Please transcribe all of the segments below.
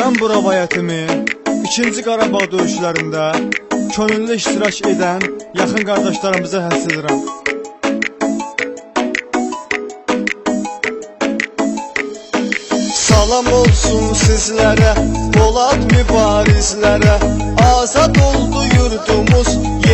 Mən bu rəvayətimi 2-ci Qarabağ döyüşlərində könüllü iştirak edən yaxın qardaşlarımıza həsr edirəm. Salam olsun sizlere, Polat mübarizlere Azad oldu yurdumuz,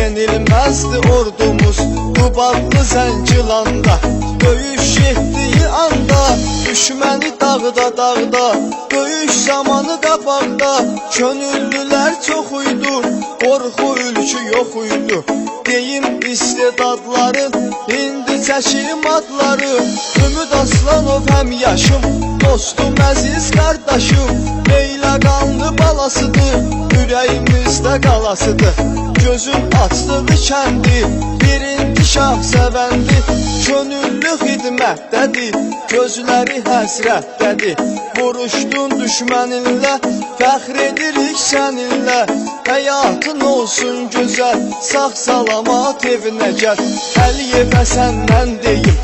yenilmezdi ordumuz Dubadlı Zəncilanda, döyüş etdiyi anda Düşməni dağda dağda, döyüş zamanı qabaqda Könüllülər çox idi, qorxu ülkü yox idi Deyim istedadların, indi çəkilim adları Ümid Aslanov həm yaşım, dostum əziz qardaşım Leyla qanlı balasıdır, ürəyimizdə qalasıdır Gözüm açdığı kəndi, birinci şah səvəndi Könüllü xidmətdədir, gözləri həsrətdədir Vuruşdun düşməninlə, fəxr edirik səninlə Həyatın olsun gözəl, sağ salamat evinə gəl Əliyevə səndən deyim,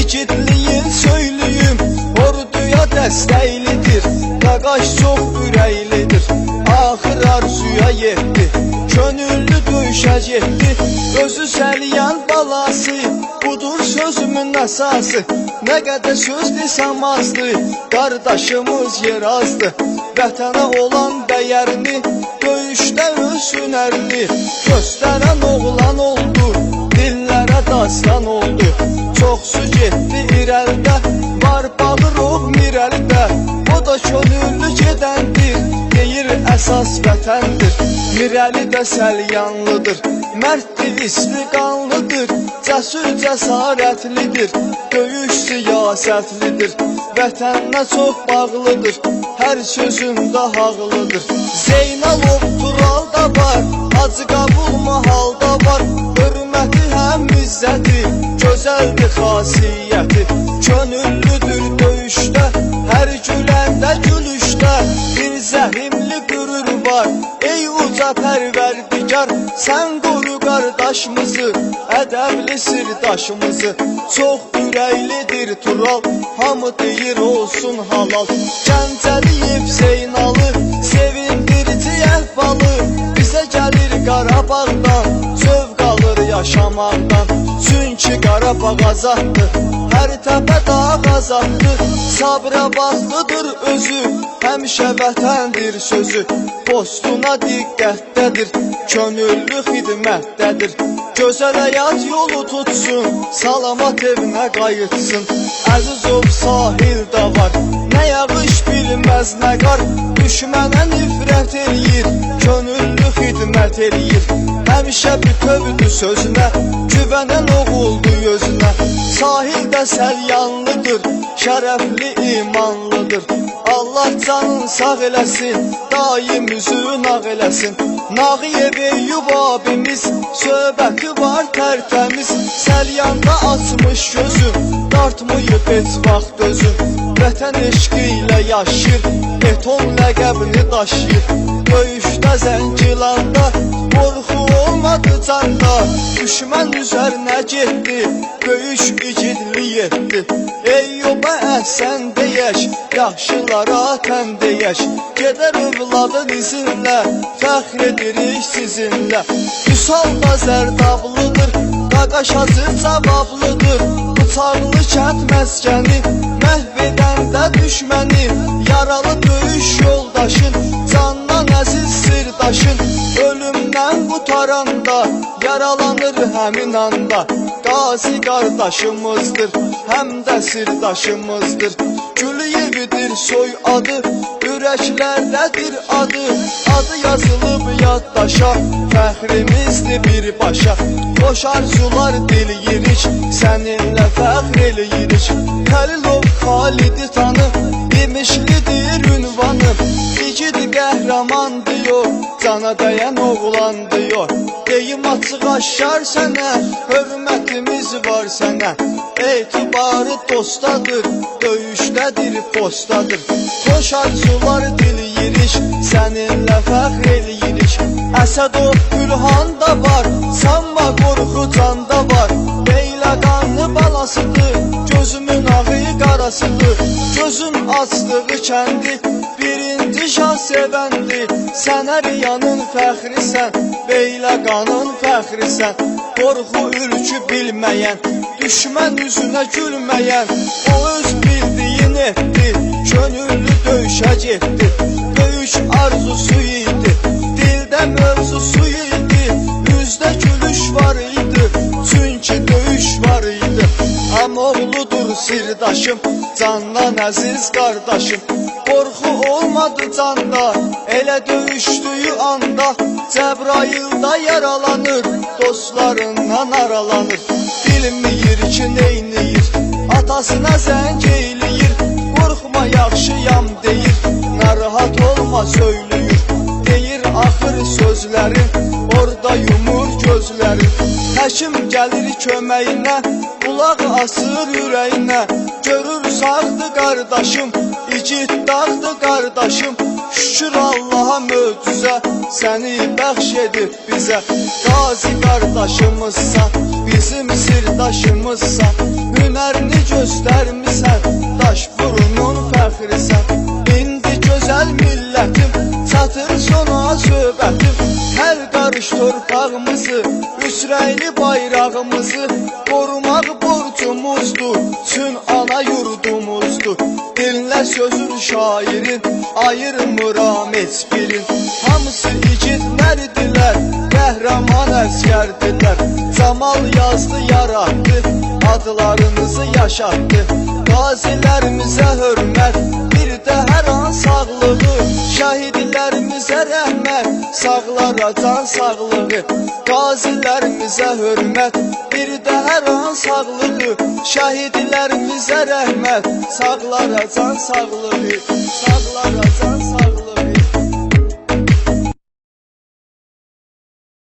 igidliyin söylüyüm Orduya dəstəklidir, qaqaş çox ürəklidir Axır arzuya yetdi, könüllü döyüşə getdi Özü səliyən balası, budur sözümün əsası Nə qədər söz desəm azdı, qardaşımız yer azdı. Vətənə olan dəyərini, döyüşdə öz hünərini Göstərən oğlan oldu, dillərə dastan oldu. Çox su getdi irəlidə, var bağırıq mirəlidə O da könüllü gedəndir, deyir əsas vətəndir. Mirəli də səlyanlıdır, mərddir, isli qanlıdır. Cəsur cəsarətlidir, döyüş siyasətlidir. Vətəninə çox bağlıdır, hər sözündə haqlıdır. Zeynalov Tural da var, Hacı Qabul mahalda var. Hörməti həm izzəti, gözəldir xasiyyəti. Könüllüdür uca pərverdigar Sən qoru qardaşımızı, ədəbli sirdaşımızı Çox ürəklidir Tural, hamı deyir olsun halal. Gəncəliyev Zeynalı, sevindirici əhvalı Bizə gəlir Qarabağdan, zövq alır yaşamaqdan Çünki Qarabağ azaddır, hər təpə dağ azaddır Sabra bağlıdır özü, həmişə vətəndir sözü. Postuna diqqətdədir, könüllü xidmətdədir Gözəl həyat yolu tutsun, salamat evinə qayıtsın Əzizov sahildə var, nə yağış bilməz nə qar Düşmənə nifrət eləyir, könüllü xidmət eləyir Həmişə bütövdür sözünə, güvənən oğuldu gözünə Sahildə səlyanlıdır, şərəfli imanlıdır. Allah canın sağ eləsin, daim üzün ağ eləsin Nağiyev Eyyub abimiz, söhbəti var tərtəmiz Səlyanda açmış gözün, dartmayıb heç vaxt özün Vətən eşqi ilə yaşayır, beton ləqəbini daşıyır. Döyüşdə zəncilanda, qorxu olmadı canda Düşmən üzərinə getdi, döyüş igidli etdi Eyyuba əhsən deyək, yaxşılara tən deyək Gedər övladın izinlə, fəxr edirik sizinlə Vüsal da zərdablıdır, qaqaş acı cavablıdır Bıçaqlı kənd məskəni, məhv edəndə düşməni Yaralı həmin anda Qazi qardaşımızdır, həm də sirdaşımızdır Gülüyevidir soy adı, ürəklərdədir adı. Adı yazılıb yaddaşa, fəxrimizdir birbaşa Xoş arzular diləyirik, səninlə fəxr eləyirik Xəlilov Xalidi tanı, demişlidir ünvanı. İgid qəhrəman diyor, cana dəyən oğlan diyor. Deyim açıq aşar sənə, hörmətimiz var sənə Etibarı dostadır, döyüşdədir postadır. Xoş arzular diləyirik, səninlə fəxr eləyirik Əsədov Gülhan da var, sanma qorxu canda var. Leyla qanlı balasıdır, gözümün ağı qarasıdır. Gözüm açdığı kəndi, padişah sevəndi Sənə riyanın fəxrisən Beylə qanın fəxrisən Qorxu ürkü bilməyən Düşmən üzünə gülməyən O öz bildiyin etdi Könüllü döyüşə getdi. Böyük arzusu idi sirdaşım Candan əziz qardaşım Qorxu olmadı canda Elə döyüşdüyü anda Cəbrail da yaralanır Dostlarından aralanır. Bilməyir ki neyniyir Atasına zəng eyləyir Qorxma yaxşıyam deyir Narahat olma söyləyir Deyir axır sözləri Orada yumur gözləri Həkim gəlir köməyinə Qulaq asır ürəyinə. Görür sağdı qardaşım İgid dağdı qardaşım. Şükür Allaha möcüzə Səni bəxş edib bizə. Qazi qardaşımızsan Bizim sirdaşımızsan Hünərini göstərmisən Daş burunun fəxrisən. İndi gözəl millətim Çatır sona söhbətim Qarış torpağımızı Üsrəyli bayrağımızı Qorumaq borcumuzdur Çün ana yurdumuzdur Dinlə sözün şairin Ayırmıram heç birin Hamısı igidlərdilər Qəhrəman əskərdirlər Camal yazdı yarattı Adlarınızı yaşatdı Qazilərimizə hörmət Bir də hər an sağlığı Şəhidlərimizə rəhmət Sağlara can sağlığı. Qazilərimizə hörmət Bir də hər an sağlığı Şəhidlərimizə rəhmət Sağlara can sağlığı. Sağlara can sağlığı